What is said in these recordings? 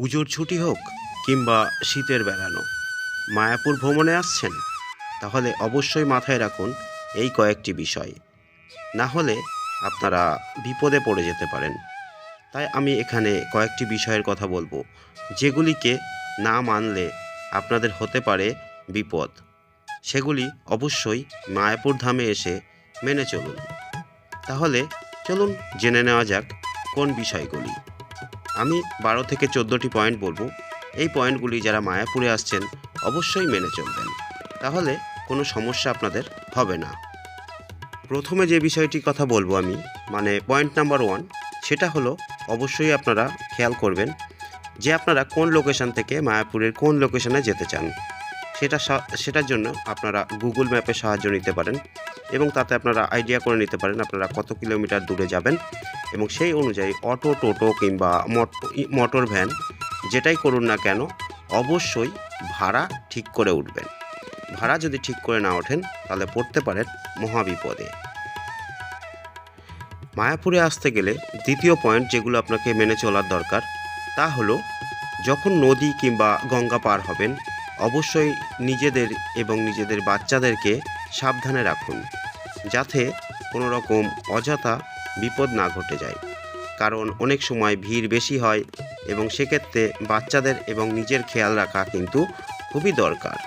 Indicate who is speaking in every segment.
Speaker 1: পুজোর ছুটি হোক কিংবা শীতের বেড়ানো মায়াপুর ভ্রমণে আসছেন? তাহলে অবশ্যই মাথায় রাখুন এই কয়েকটি বিষয়। না হলে আপনারা বিপদে পড়ে যেতে পারেন। তাই আমি এখানে কয়েকটি বিষয়ের কথা বলব, যেগুলিকে না মানলে আপনাদের হতে পারে বিপদ। সেগুলি অবশ্যই মায়াপুর ধামে এসে মেনে চলুন। তাহলে চলুন জেনে নেওয়া যাক কোন বিষয়গুলি। আমি বারো থেকে চোদ্দোটি পয়েন্ট বলব। এই পয়েন্টগুলি যারা মায়াপুরে আসছেন, অবশ্যই মেনে চলবেন। তাহলে কোনো সমস্যা আপনাদের হবে না। প্রথমে যে বিষয়টির কথা বলব আমি মানে পয়েন্ট নাম্বার ওয়ান, সেটা হলো অবশ্যই আপনারা খেয়াল করবেন যে আপনারা কোন লোকেশান থেকে মায়াপুরের কোন লোকেশানে যেতে চান। সেটা সেটার জন্য আপনারা গুগল ম্যাপে সাহায্য নিতে পারেন এবং তাতে আপনারা আইডিয়া করে নিতে পারেন আপনারা কত কিলোমিটার দূরে যাবেন এবং সেই অনুযায়ী অটো টোটো কিংবা মট- মোটর ভ্যান যেটাই করুন না কেন অবশ্যই ভাড়া ঠিক করে উঠবেন। ভাড়া যদি ঠিক করে না ওঠেন তাহলে পড়তে পারেন মহাবিপদে। মায়াপুরে আসতে গেলে দ্বিতীয় পয়েন্ট যেগুলো আপনাকে মেনে চলার দরকার তা হলো যখন নদী কিংবা গঙ্গা পার হবেন অবশ্যই নিজেদের এবং নিজেদের বাচ্চাদেরকে সাবধানে রাখুন, যাতে কোনো রকম অযথা বিপদ না ঘটে যায়। কারণ অনেক সময় ভিড় বেশি হয় এবং সেক্ষেত্রে বাচ্চাদের এবং নিজের খেয়াল রাখা কিন্তু খুবই দরকার।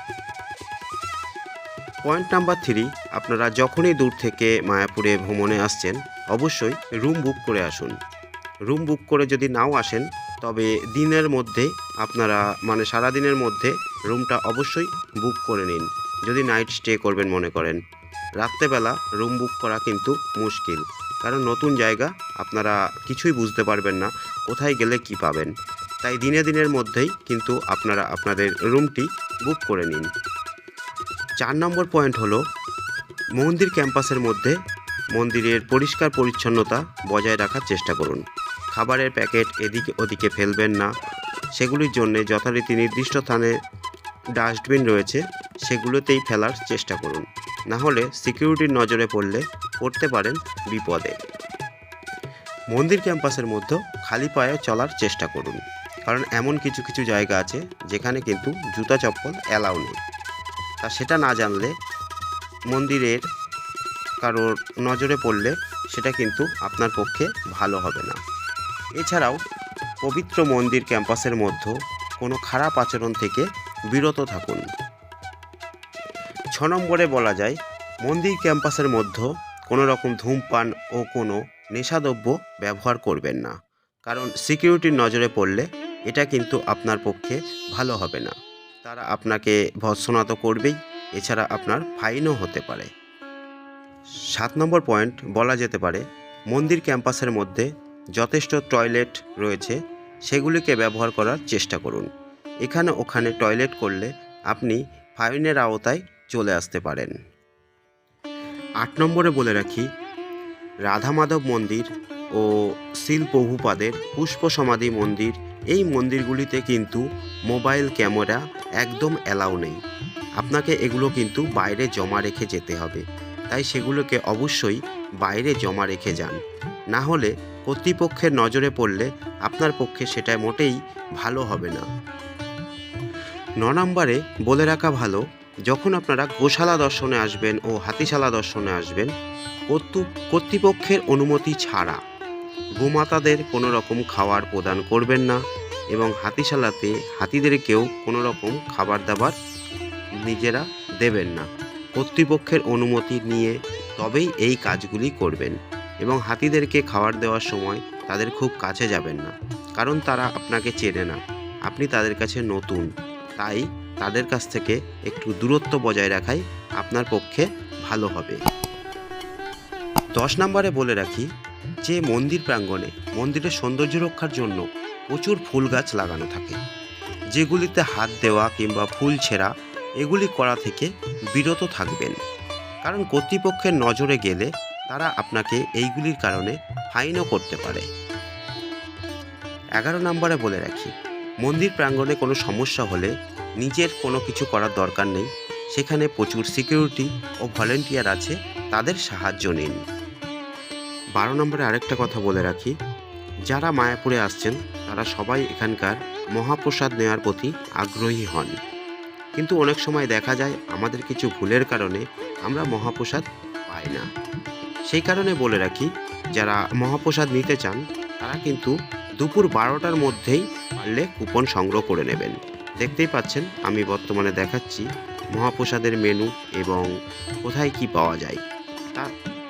Speaker 1: পয়েন্ট নাম্বার থ্রি, আপনারা যখনই দূর থেকে মায়াপুরে ভ্রমণে আসছেন, অবশ্যই রুম বুক করে আসুন। রুম বুক করে যদি নাও আসেন, তবে দিনের মধ্যে আপনারা মানে সারা দিনের মধ্যে রুমটা অবশ্যই বুক করে নিন। যদি নাইট স্টে করবেন মনে করেন। রাত্রেবেলা রুম বুক করা কিন্তু মুশকিল। কারণ নতুন জায়গা, আপনারা কিছুই বুঝতে পারবেন না, কোথায় গেলে কি পাবেন। তাই দিনে দিনের মধ্যেই কিন্তু আপনারা আপনাদের রুমটি বুক করে নিন। চার নম্বর পয়েন্ট হলো, মন্দির ক্যাম্পাসের মধ্যে মন্দিরের পরিষ্কার পরিচ্ছন্নতা বজায় রাখার চেষ্টা করুন। খাবারের প্যাকেট এদিকে ওদিকে ফেলবেন না। সেগুলির জন্য যথারীতি নির্দিষ্ট স্থানে ডাস্টবিন রয়েছে, সেগুলোতেই ফেলার চেষ্টা করুন। না হলে সিকিউরিটির নজরে পড়লে পড়তে পারেন বিপদে। মন্দির ক্যাম্পাসের মধ্যে খালি পায়ে চলার চেষ্টা করুন, কারণ এমন কিছু কিছু জায়গা আছে যেখানে কিন্তু জুতা চপ্পল অ্যালাউ নেই। তা সেটা না জানলে মন্দিরের কারোর নজরে পড়লে সেটা কিন্তু আপনার পক্ষে ভালো হবে না। এছাড়াও পবিত্র মন্দির ক্যাম্পাসের মধ্যে কোনো খারাপ আচরণ থেকে বিরত থাকুন। ছ নম্বরে বলা যায়, মন্দির ক্যাম্পাসের মধ্যে কোনো রকম ধূমপান ও কোনো নেশাদ্রব্য ব্যবহার করবেন না। কারণ সিকিউরিটির নজরে পড়লে এটা কিন্তু আপনার পক্ষে ভালো হবে না। তারা আপনাকে ভৎসনা তো করবেই, এছাড়া আপনার ফাইনও হতে পারে। সাত নম্বর পয়েন্ট বলা যেতে পারে, মন্দির ক্যাম্পাসের মধ্যে যথেষ্ট টয়লেট রয়েছে, সেগুলিকে ব্যবহার করার চেষ্টা করুন। এখানে ওখানে টয়লেট করলে আপনি ফাইনের আওতায় চলে আসতে পারেন। আট নম্বরে বলে রাখি রাধা মাধব মন্দির ও শিল প্রভুপাদের পুষ্প সমাধি মন্দির, এই মন্দিরগুলিতে কিন্তু মোবাইল ক্যামেরা একদম অ্যালাউ নেই। আপনাকে এগুলো কিন্তু বাইরে জমা রেখে যেতে হবে। তাই সেগুলোকে অবশ্যই বাইরে জমা রেখে যান। না হলে কর্তৃপক্ষের নজরে পড়লে আপনার পক্ষে সেটা মোটেই ভালো হবে না। ন নম্বরে বলে রাখা ভালো, যখন আপনারা গোশালা দর্শনে আসবেন ও হাতিশালা দর্শনে আসবেন, কর্তৃ- কর্তৃপক্ষের অনুমতি ছাড়া গোমাতাদের কোনো রকম খাবার প্রদান করবেন না এবং হাতিশালাতে হাতিদেরকেও কোনো রকম খাবার দাবার নিজেরা দেবেন না। কর্তৃপক্ষের অনুমতি নিয়ে তবেই এই কাজগুলি করবেন এবং হাতিদেরকে খাবার দেওয়ার সময় তাদের খুব কাছে যাবেন না, কারণ তারা আপনাকে চেনে না। আপনি তাদের কাছে নতুন। তাই তাদের কাছ থেকে একটু দূরত্ব বজায় রাখাই আপনার পক্ষে ভালো হবে। দশ নম্বরে বলে রাখি যে মন্দির প্রাঙ্গণে মন্দিরের সৌন্দর্য রক্ষার জন্য প্রচুর ফুল গাছ লাগানো থাকে। যেগুলিতে হাত দেওয়া কিংবা ফুল ছেঁড়া এগুলি করা থেকে বিরত থাকবেন। কারণ কর্তৃপক্ষের নজরে গেলে তারা আপনাকে এইগুলির কারণে ফাইনও করতে পারে। এগারো নম্বরে বলে রাখি মন্দির প্রাঙ্গণে কোনো সমস্যা হলে নিজের কোনো কিছু করার দরকার নেই। সেখানে প্রচুর সিকিউরিটি ও ভলেন্টিয়ার আছে, তাদের সাহায্য নিন। বারো নম্বরে আরেকটা কথা বলে রাখি, যারা মায়াপুরে আসছেন, তারা সবাই এখানকার মহাপ্রসাদ নেওয়ার প্রতি আগ্রহী হন। কিন্তু অনেক সময় দেখা যায়, আমাদের কিছু ভুলের কারণে আমরা মহাপ্রসাদ পাই না। সেই কারণে বলে রাখি, যারা মহাপ্রসাদ নিতে চান, তারা কিন্তু দুপুর বারোটার মধ্যেই পারলে কুপন সংগ্রহ করে নেবেন। দেখতেই পাচ্ছেন, আমি বর্তমানে দেখাচ্ছি মহাপ্রসাদের মেনু এবং কোথায় কি পাওয়া যায়। তা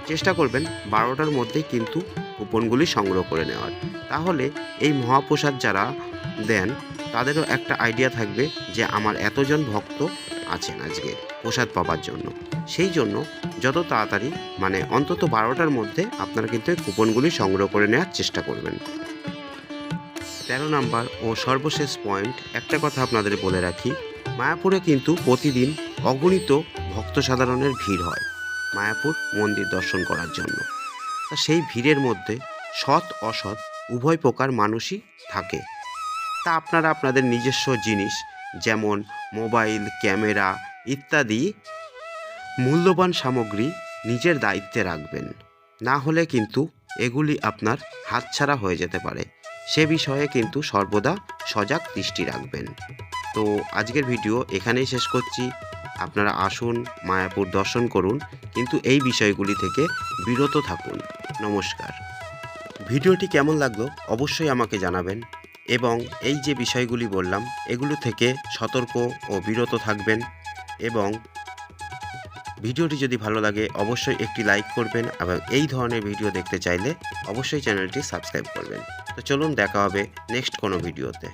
Speaker 1: চেষ্টা করবেন বারোটার মধ্যে কিন্তু কুপনগুলি সংগ্রহ করে নেওয়ার। তাহলে এই মহাপ্রসাদ যারা দেন, তাদেরও একটা আইডিয়া থাকবে যে আমার এতজন ভক্ত আছেন আজকে প্রসাদ পাওয়ার জন্য। সেই জন্য যত তাড়াতাড়ি মানে অন্তত বারোটার মধ্যে আপনারা কিন্তু এই কুপনগুলি সংগ্রহ করে নেওয়ার চেষ্টা করবেন। তেরো নাম্বার ও সর্বশেষ পয়েন্ট, একটা কথা আপনাদের বলে রাখি, মায়াপুরে কিন্তু প্রতিদিন অগণিত ভক্ত সাধারণের ভিড় হয় মায়াপুর মন্দির দর্শন করার জন্য। তা সেই ভিড়ের মধ্যে সৎ অসৎ উভয় প্রকার মানুষই থাকে। তা আপনারা আপনাদের নিজস্ব জিনিস, যেমন মোবাইল, ক্যামেরা ইত্যাদি মূল্যবান সামগ্রী নিজের দায়িত্বে রাখবেন। না হলে কিন্তু এগুলি আপনার হাতছাড়া হয়ে যেতে পারে। সে বিষয়ে কিন্তু সর্বদা সজাগ দৃষ্টি রাখবেন। তো আজকের ভিডিও এখানেই শেষ করছি। আপনারা আসুন, মায়াপুর দর্শন করুন, কিন্তু এই বিষয়গুলি থেকে বিরত থাকুন। নমস্কার। ভিডিওটি কেমন লাগল অবশ্যই আমাকে জানাবেন এবং এই যে বিষয়গুলি বললাম, এগুলো থেকে সতর্ক ও বিরত থাকবেন এবং ভিডিওটি যদি ভালো লাগে, অবশ্যই একটি লাইক করবেন এবং এই ধরনের ভিডিও দেখতে চাইলে অবশ্যই চ্যানেলটি সাবস্ক্রাইব করবেন। তো চলুন দেখা হবে নেক্সট কোনো ভিডিওতে।